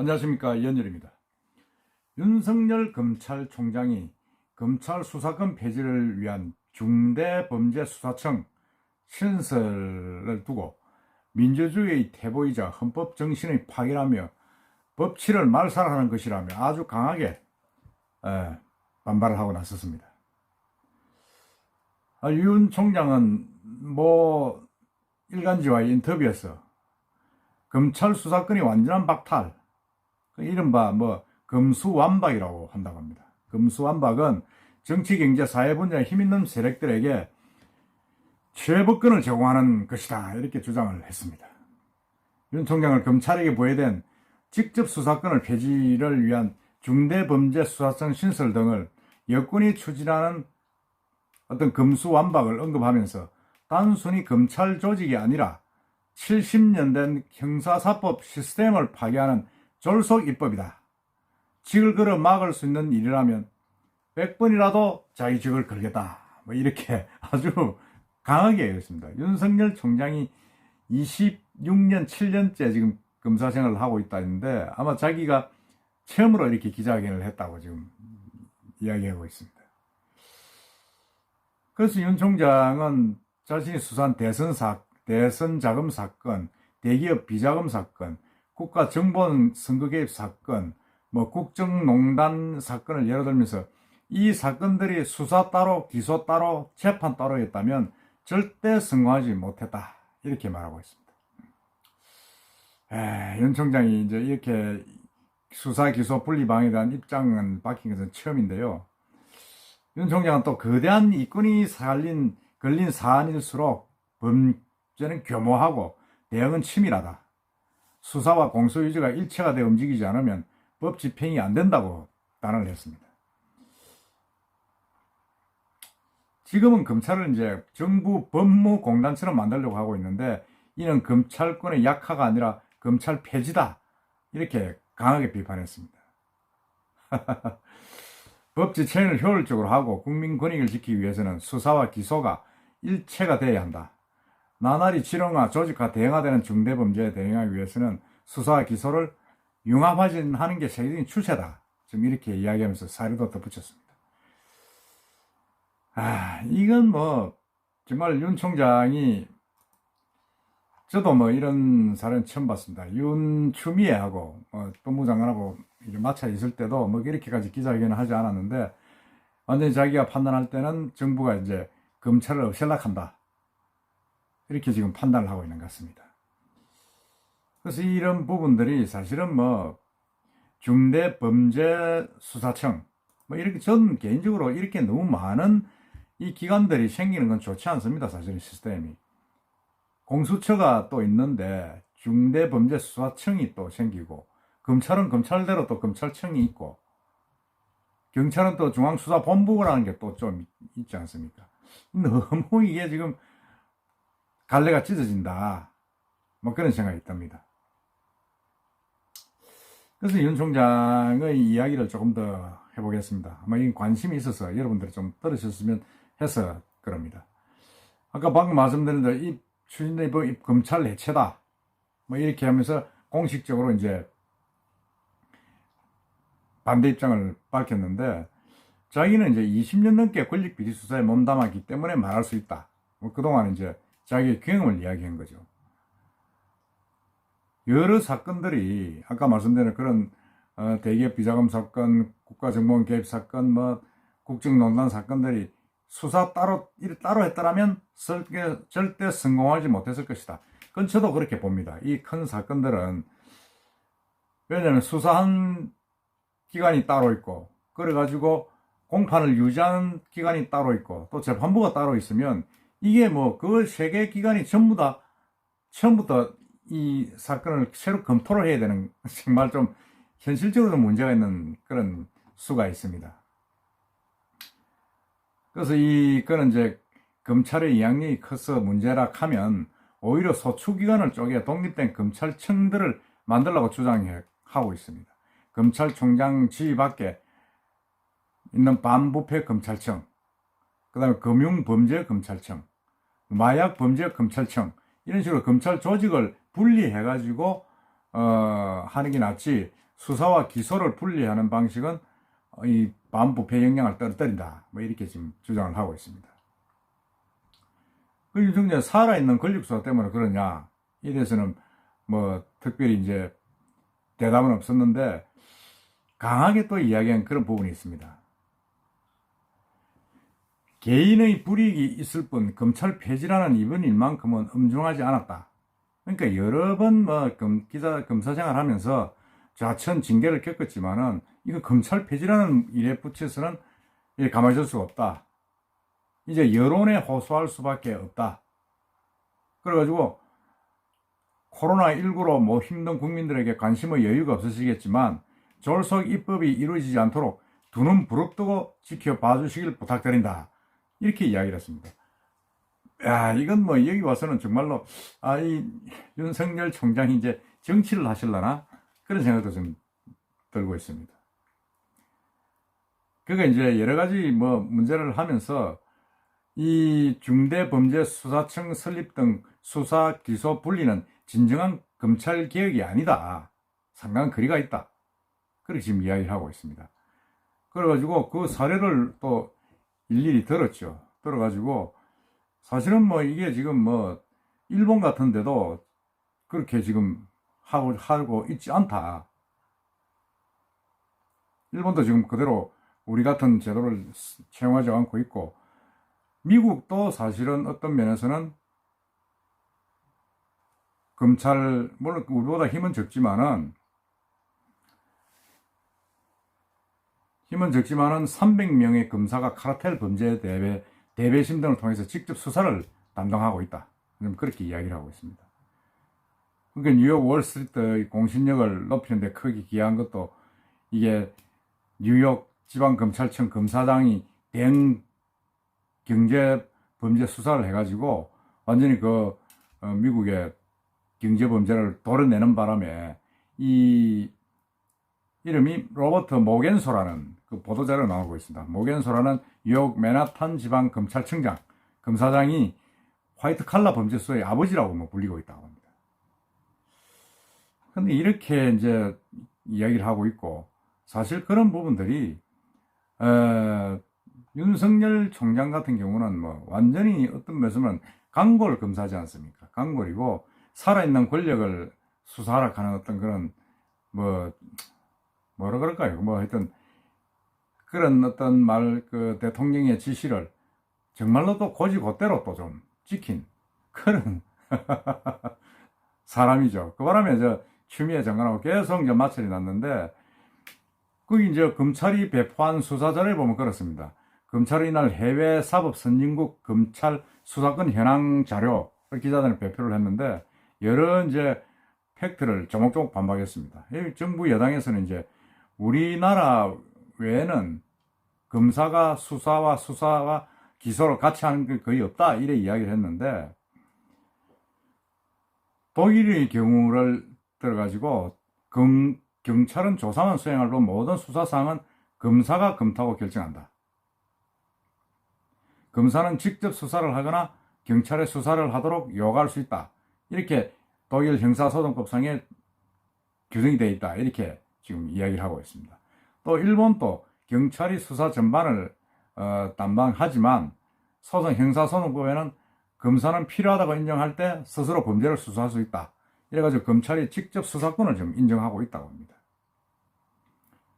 안녕하십니까 연열입니다. 윤석열 검찰총장이 검찰 수사권 폐지를 위한 중대범죄수사청 신설을 두고 민주주의의 태보이자 헌법 정신의 파괴라며 법치를 말살하는 것이라며 아주 강하게 에, 반발을 하고 나섰습니다. 아, 윤 총장은 뭐 일간지와의 인터뷰에서 검찰 수사권이 완전한 박탈, 그 이른바 뭐 금수완박이라고 한다고 합니다. 금수완박은 정치, 경제, 사회 분야에 힘 있는 세력들에게 최고권을 제공하는 것이다 이렇게 주장을 했습니다. 윤 총장을 검찰에게 부여된 직접 수사권을 폐지를 위한 중대범죄수사청 신설 등을 여권이 추진하는 어떤 금수완박을 언급하면서 단순히 검찰 조직이 아니라 70년 된 형사사법 시스템을 파괴하는 졸속 입법이다. 직을 걸어 막을 수 있는 일이라면 100번이라도 자기 직을 걸겠다. 뭐 이렇게 아주 강하게 얘기했습니다. 윤석열 총장이 26년, 7년째 지금 검사 생활을 하고 있다 했는데 아마 자기가 처음으로 이렇게 기자회견을 했다고 지금 이야기하고 있습니다. 그래서 윤 총장은 자신이 수사한 대선 사, 대선 자금 사건, 대기업 비자금 사건, 국가 정보원 선거 개입 사건, 뭐 국정농단 사건을 예로 들면서 이 사건들이 수사 따로, 기소 따로, 재판 따로였다면 절대 성공하지 못했다. 이렇게 말하고 있습니다. 에, 윤 총장이 이제 이렇게 수사 기소 분리방에 대한 입장은 밝힌 것은 처음인데요. 윤 총장은 또 거대한 이권이 살린, 걸린 사안일수록 범죄는 교모하고 대응은 치밀하다. 수사와 공소유지가 일체가 되어 움직이지 않으면 법 집행이 안 된다고 단언을 했습니다. 지금은 검찰을 이제 정부 법무공단처럼 만들려고 하고 있는데 이는 검찰권의 약화가 아니라 검찰 폐지다. 이렇게 강하게 비판했습니다. 법 지체를 효율적으로 하고 국민 권익을 지키기 위해서는 수사와 기소가 일체가 돼야 한다. 나날이 지령화, 조직화, 대응화 되는 중대범죄에 대응하기 위해서는 수사와 기소를 융합하는 게 세계적인 추세다. 지금 이렇게 이야기하면서 사례도 덧붙였습니다. 아, 이건 뭐, 정말 윤 총장이, 저도 뭐 이런 사례는 처음 봤습니다. 윤 추미애하고, 뭐, 법무장관하고 마차 있을 때도 뭐 이렇게까지 기자회견을 하지 않았는데, 완전히 자기가 판단할 때는 정부가 이제 검찰을 없앨락한다. 이렇게 지금 판단을 하고 있는 것 같습니다. 그래서 이런 부분들이 사실은 뭐, 중대범죄수사청, 뭐 이렇게 전 개인적으로 이렇게 너무 많은 이 기관들이 생기는 건 좋지 않습니다. 사실은 시스템이. 공수처가 또 있는데 중대범죄수사청이 또 생기고 검찰은 검찰대로 또 검찰청이 있고 경찰은 또 중앙수사본부라는 게 또 좀 있지 않습니까? 너무 이게 지금 갈래가 찢어진다. 뭐 그런 생각이 듭니다. 그래서 윤 총장의 이야기를 조금 더 해보겠습니다. 아마 이 관심이 있어서 여러분들이 좀 들으셨으면 해서 그럽니다. 아까 방금 말씀드린 대로 이 추진된 이 검찰 해체다. 뭐 이렇게 하면서 공식적으로 이제 반대 입장을 밝혔는데 자기는 이제 20년 넘게 권력 비리 수사에 몸담았기 때문에 말할 수 있다. 뭐 그동안 이제 자기의 경험을 이야기한 거죠. 여러 사건들이 아까 말씀드린 그런 어, 대기업 비자금 사건, 국가정보원 개입 사건, 뭐 국정농단 사건들이 수사 따로 일 따로 절대, 절대 성공하지 못했을 것이다. 그건 저도 그렇게 봅니다. 이 큰 사건들은 왜냐하면 수사한 기관이 따로 있고 그래가지고 공판을 유지하는 기관이 따로 있고 또 재판부가 따로 있으면 이게 뭐그세개 기관이 전부 다 처음부터 이 사건을 새로 검토를 해야 되는 정말 좀 현실적으로 문제가 있는 그런 수가 있습니다. 그래서 이, 그는 이제 검찰의 영향력이 커서 문제라 하면 오히려 소추기관을 쪼개 독립된 검찰청들을 만들라고 주장하고 있습니다. 검찰총장 지휘 밖에 있는 반부패 검찰청, 그 다음에 금융범죄검찰청, 마약범죄검찰청, 이런 식으로 검찰 조직을 분리해가지고, 어, 하는 게 낫지, 수사와 기소를 분리하는 방식은 어, 이 반부패 영향을 떨어뜨린다. 뭐 이렇게 지금 주장을 하고 있습니다. 그 윤석열 살아있는 권력수사 때문에 그러냐? 이 대해서는 뭐 특별히 이제 대답은 없었는데 강하게 또 이야기한 그런 부분이 있습니다. 개인의 불이익이 있을 뿐 검찰 폐지라는 이번 일만큼은 엄중하지 않았다. 그러니까 여러 번 뭐 기자 검사 생활하면서 좌천 징계를 겪었지만은 이거 검찰 폐지라는 일에 붙여서는 가만히 있을 수가 없다. 이제 여론에 호소할 수밖에 없다. 그래가지고 코로나19로 뭐 힘든 국민들에게 관심의 여유가 없으시겠지만 졸속 입법이 이루어지지 않도록 두 눈 부릅뜨고 지켜봐 주시길 부탁드린다. 이렇게 이야기를 했습니다. 야, 이건 뭐 여기 와서는 정말로 아, 이 윤석열 총장이 이제 정치를 하실라나? 그런 생각도 좀 들고 있습니다. 그가 이제 여러 가지 뭐 문제를 하면서 이 중대범죄수사청 설립 등 수사 기소 분리는 진정한 검찰 개혁이 아니다. 상당한 거리가 있다. 그렇게 지금 이야기를 하고 있습니다. 그래가지고 그 사례를 또 일일이 들었죠. 들어가지고 사실은 뭐 이게 지금 뭐 일본 같은 데도 그렇게 지금 하고, 하고 있지 않다. 일본도 지금 그대로 우리 같은 제도를 채용하지 않고 있고, 미국도 사실은 어떤 면에서는 검찰, 물론 우리보다 힘은 적지만은, 힘은 적지만은 300명의 검사가 카르텔 범죄 대배, 대배 심 등을 통해서 직접 수사를 담당하고 있다. 그렇게 이야기를 하고 있습니다. 그러니까 뉴욕 월스트리트 공신력을 높이는데 크게 기여한 것도 이게 뉴욕 지방검찰청 검사장이 대응 경제 범죄 수사를 해가지고 완전히 그 어, 미국의 경제 범죄를 도려내는 바람에 이 이름이 로버트 모겐소라는 그 보도자료 나오고 있습니다. 모겐소라는 뉴욕 맨하탄 지방 검찰청장 검사장이 화이트 칼라 범죄수의 아버지라고 뭐 불리고 있다고 합니다. 근데 이렇게 이제 이야기를 하고 있고 사실 그런 부분들이 어, 윤석열 총장 같은 경우는 뭐 완전히 어떤 면에서는 강골 검사지 않습니까? 강골이고 살아있는 권력을 수사하라 하는 어떤 그런 뭐 뭐라 그럴까요? 뭐 하여튼 그런 어떤 말 그 대통령의 지시를 정말로 또 고지 곧대로 또 좀 지킨 그런 사람이죠. 그 바람에 저 추미애 장관하고 계속 이제 마찰이 났는데, 거기 이제 검찰이 배포한 수사자를 보면 그렇습니다. 검찰이 이날 해외 사법 선진국 검찰 수사권 현황 자료를 기자단에 배포를 했는데, 여러 이제 팩트를 조목조목 반박했습니다. 정부 여당에서는 이제 우리나라 외에는 검사가 수사와 수사와 기소를 같이 하는 게 거의 없다. 이래 이야기를 했는데, 독일의 경우를 들어가지고 경, 경찰은 조사만 수행할 뿐 모든 수사사항은 검사가 검토하고 결정한다. 검사는 직접 수사를 하거나 경찰에 수사를 하도록 요구할 수 있다. 이렇게 독일 형사소송법상에 규정이 되어 있다. 이렇게 지금 이야기를 하고 있습니다. 또 일본도 경찰이 수사 전반을 어, 담당하지만 소송 형사소송법에는 검사는 필요하다고 인정할 때 스스로 범죄를 수사할 수 있다. 이래가지고 검찰이 직접 수사권을 좀 인정하고 있다고 합니다.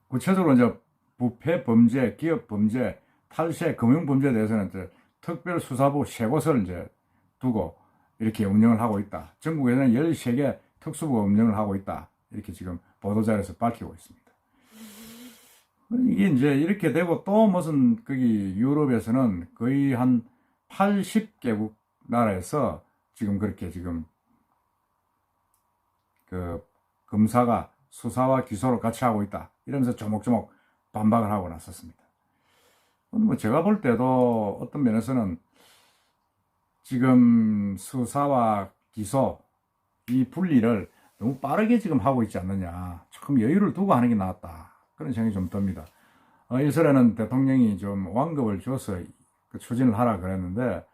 구체적으로 이제 부패 범죄, 기업 범죄, 탈세, 금융 범죄에 대해서는 이제 특별 수사부 세 곳을 이제 두고 이렇게 운영을 하고 있다. 전국에는 13개 특수부가 운영을 하고 있다. 이렇게 지금 보도자료에서 밝히고 있습니다. 이게 이제 이렇게 되고 또 무슨 거기 유럽에서는 거의 한 80개국 나라에서 지금 그렇게 지금 그 검사가 수사와 기소를 같이 하고 있다. 이러면서 조목조목 반박을 하고 났었습니다. 뭐 제가 볼 때도 어떤 면에서는 지금 수사와 기소 이 분리를 너무 빠르게 지금 하고 있지 않느냐. 조금 여유를 두고 하는 게 낫다. 그런 생각이 좀 듭니다. 어, 이스라엘은 대통령이 좀 완급을 줘서 그 추진을 하라 그랬는데,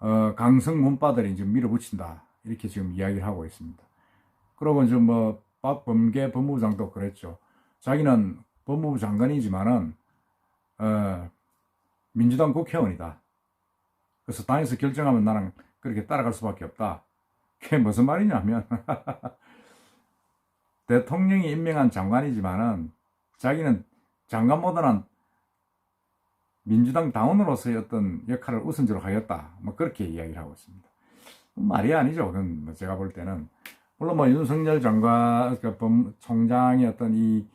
어, 강성 문바들이 지금 밀어붙인다. 이렇게 지금 이야기를 하고 있습니다. 그러고 이제 뭐 박범계 법무부장도 그랬죠. 자기는 법무부 장관이지만은 어, 민주당 국회의원이다. 그래서 당에서 결정하면 나는 그렇게 따라갈 수밖에 없다. 그게 무슨 말이냐면 대통령이 임명한 장관이지만은 자기는 장관보다는 민주당 당원으로서의 어떤 역할을 우선적으로 하겠다. 뭐 그렇게 이야기를 하고 있습니다. 말이 아니죠. 그건 뭐 제가 볼 때는 물론 뭐 윤석열 장관 법 총장의 어떤 이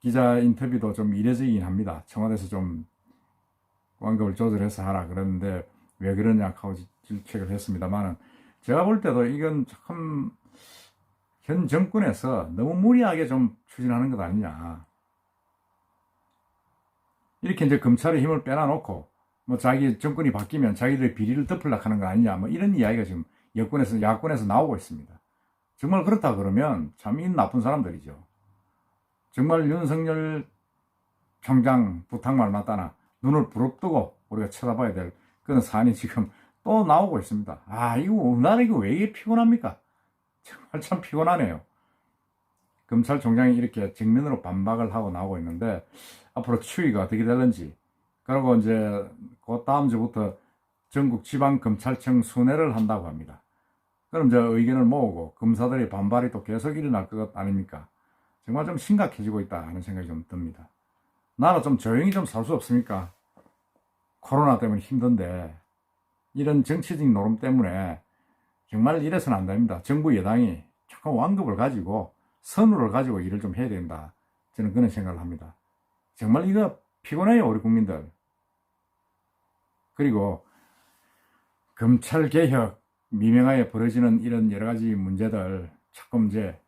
기자 인터뷰도 좀 이례적이긴 합니다. 청와대에서 좀 완급을 조절해서 하라 그랬는데 왜 그러냐 하고 질책을 했습니다만은 제가 볼 때도 이건 참 현 정권에서 너무 무리하게 좀 추진하는 것 아니냐. 이렇게 이제 검찰의 힘을 빼놔놓고 뭐 자기 정권이 바뀌면 자기들의 비리를 덮으려고 하는 거 아니냐 뭐 이런 이야기가 지금 여권에서 야권에서 나오고 있습니다. 정말 그렇다 그러면 참 이 나쁜 사람들이죠. 정말 윤석열 총장 부탁말 맞다나 눈을 부릅뜨고 우리가 쳐다봐야 될 그런 사안이 지금 또 나오고 있습니다. 아 이거 나는 이거 왜 이게 피곤합니까? 정말 참 피곤하네요. 검찰총장이 이렇게 정면으로 반박을 하고 나오고 있는데 앞으로 추이가 어떻게 될는지 그리고 이제 그 다음 주부터 전국 지방검찰청 순회를 한다고 합니다. 그럼 이제 의견을 모으고 검사들의 반발이 또 계속 일어날 것 아닙니까? 정말 좀 심각해지고 있다 하는 생각이 좀 듭니다. 나라 좀 조용히 좀 살 수 없습니까? 코로나 때문에 힘든데 이런 정치적인 노름 때문에 정말 이래서는 안 됩니다. 정부 여당이 조금 완급을 가지고 선우를 가지고 일을 좀 해야 된다. 저는 그런 생각을 합니다. 정말 이거 피곤해요, 우리 국민들. 그리고 검찰 개혁 미명하에 벌어지는 이런 여러 가지 문제들 조금 이제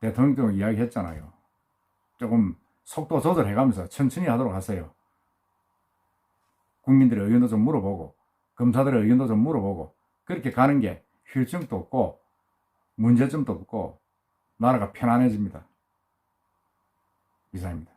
대통령도 이야기했잖아요. 조금 속도 조절해가면서 천천히 하도록 하세요. 국민들의 의견도 좀 물어보고 검사들의 의견도 좀 물어보고 그렇게 가는 게 휴증도 없고 문제점도 없고 나라가 편안해집니다. 이상입니다.